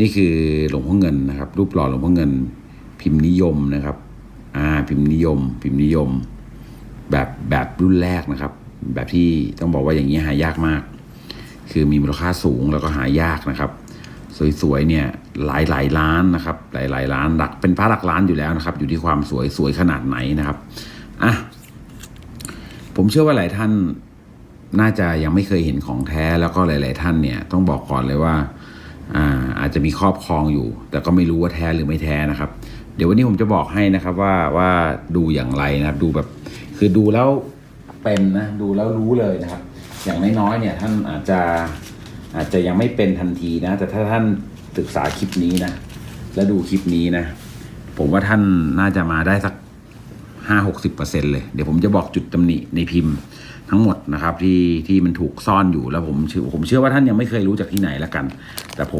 นี่คือหลวงพ่อเงินนะครับ รูปหล่อหลวงพ่อเงิน พิมพ์นิยมนะครับอ่าพิมพ์นิยม พิมพ์นิยม แบบแบบรุ่นแรกนะครับ แบบที่ต้องบอกว่าอย่างนี้หายากมาก คือมีมูลค่าสูงแล้วก็หายากนะครับ สวยๆเนี่ยหลายหลายล้านนะครับ หลายหลายล้านหลักเป็นพระหลักล้านอยู่แล้วนะครับ อยู่ที่ความสวยสวยขนาดไหนนะครับอะผมเชื่อว่าหลายท่านน่าจะยังไม่เคยเห็นของแท้แล้วก็หลาย ๆ ท่านเนี่ยต้องบอกก่อนเลยว่า อาจจะมีครอบครองอยู่ แต่ก็ไม่รู้ว่าแท้หรือไม่แท้นะครับ เดี๋ยววันนี้ผมจะบอกให้นะครับว่าว่าดูอย่างไรนะครับ ดูแบบคือดูแล้วเป็นนะดูแล้วรู้เลยนะครับ อย่างน้อยๆเนี่ยท่านอาจจะอาจจะยังไม่เป็นทันทีนะ แต่ถ้าท่านศึกษาคลิปนี้นะ แล้วดูคลิปนี้นะ ผมว่าท่านน่าจะมาได้สักห้าหกสิบเปอร์เซ็นเลยเดี๋ยวผมจะบอกจุดตำหนิในพิมพ์ทั้งหมดนะครับที่ที่มันถูกซ่อนอยู่แล้วผมเชื่อผมเชื่อว่าท่านยังไม่เคยรู้จากที่ไหนละกัน แต่ผม